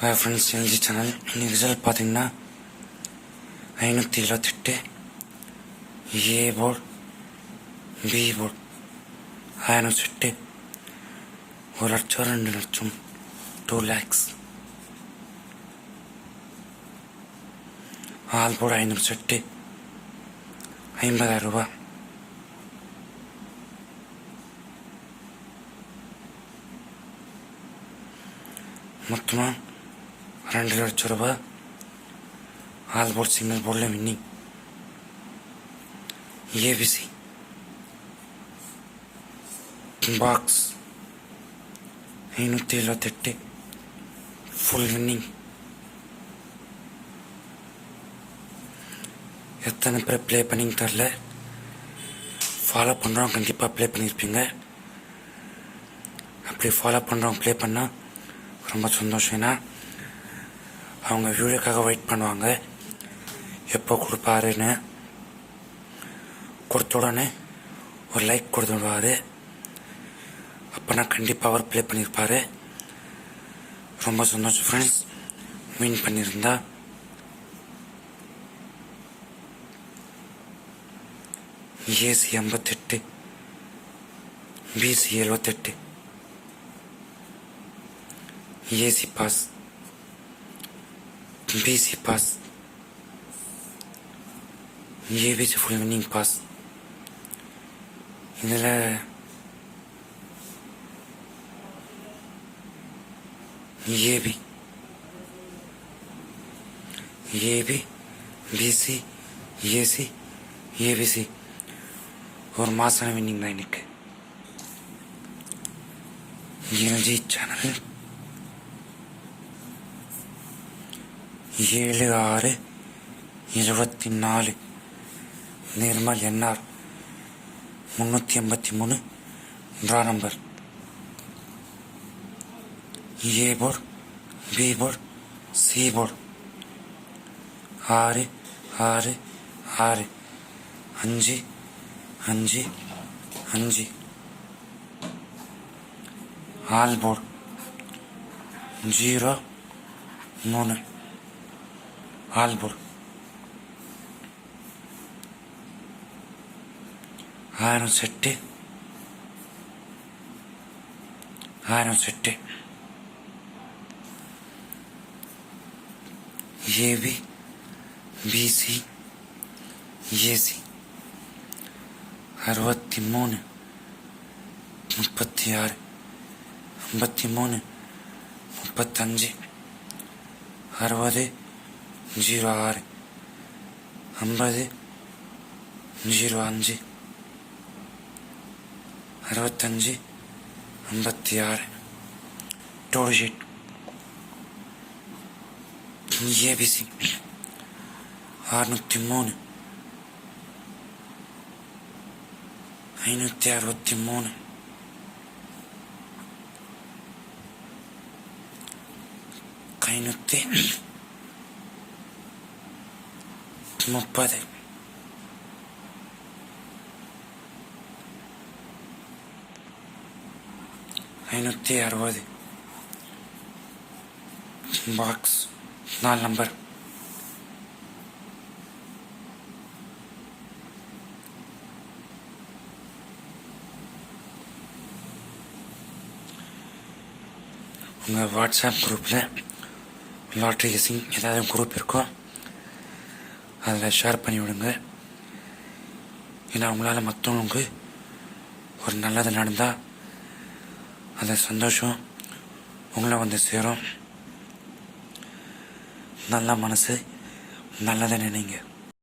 Hi friends LG channel இன்னைக்கு result பார்த்தீங்கன்னா ஐநூற்றி இருபத்தெட்டு ஏ போர்ட் பி போர்ட் ஐநூற்றி எட்டு ஒரு லட்சம் ரெண்டு லட்சம் டூ லேக்ஸ் ஆல் போர்டு ஐநூறு செட்டு ஐம்பதாயிரம் ரூபாய் மொத்தமாக ரெண்டு லட்சம் ரூபா ஆல் போர்ட் சிங்கிள் போர்டில் வின்னிங் ஏபிசி பாக்ஸ் ஐநூற்றி எழுபத்தெட்டு ஃபுல் வின்னிங் எத்தனை பேர் ப்ளே பண்ணிங்க தெரில ஃபாலோ பண்ணுறவங்க கண்டிப்பாக ப்ளே பண்ணியிருப்பீங்க அப்படி ஃபாலோ பண்ணுறவங்க ப்ளே பண்ணால் ரொம்ப சந்தோஷம் ஏன்னா அவங்க வீடியோக்காக வெயிட் பண்ணுவாங்க. எப்போ கொடுப்பாருன்னு கொடுத்த உடனே ஒரு லைக் கொடுத்துடுவார் அப்போனா கண்டிப்பாக அவர் ப்ளே பண்ணியிருப்பார் ரொம்ப சந்தோஷம் ஃப்ரெண்ட்ஸ் மீன் பண்ணியிருந்தா ஏசி எண்பத்தெட்டு. பிசி எழுபத்தெட்டு AC pass BC pass ABC full winning pass இதில் AB AB BC AC ABC ஒரு மாதம் வின்னிங் தான் இன்னைக்கு எல்ஜி சேனல் ஏழு ஆறு எழுபத்தி நாலு நிர்மல் என்ஆர் முந்நூற்றி எண்பத்தி மூணு. Draw number. A board B board C board ஆறு ஆறு ஆறு. அஞ்சு அஞ்சு அஞ்சு. ஆல் போர்டு ஜீரோ மூணு. ஆல் ஆயிரம் செட்டு ஆயிரம் செட்டு ஏபி பிசி ஏசி அறுபத்தி மூணு முப்பத்தி ஆறு ஐம்பத்தி மூணு முப்பத்தஞ்சு அறுபது ஜீரோ ஆறு. ஐம்பது. ஜீரோ அஞ்சு. அறுபத்தஞ்சு ஐம்பத்தி ஆறு. டோல் ஷீட் ஏபிசி அறுநூற்றி மூணு. ஐநூற்றி அறுபத்தி மூணு. ஐநூற்றி முப்பது ஐநூற்றி அறுபது பாக்ஸ் நாலு நம்பர் உங்கள் வாட்ஸ்அப் குரூப்பில் லாட்ரி சிங் ஏதாவது குரூப் இருக்கோ அதில் ஷேர் பண்ணி விடுங்க ஏன்னா உங்களால் மற்றவங்களுக்கு ஒரு நல்லது நடந்தால் அந்த சந்தோஷம் உங்களை வந்து சேரும். நல்ல மனசு நல்லதை நினைங்க.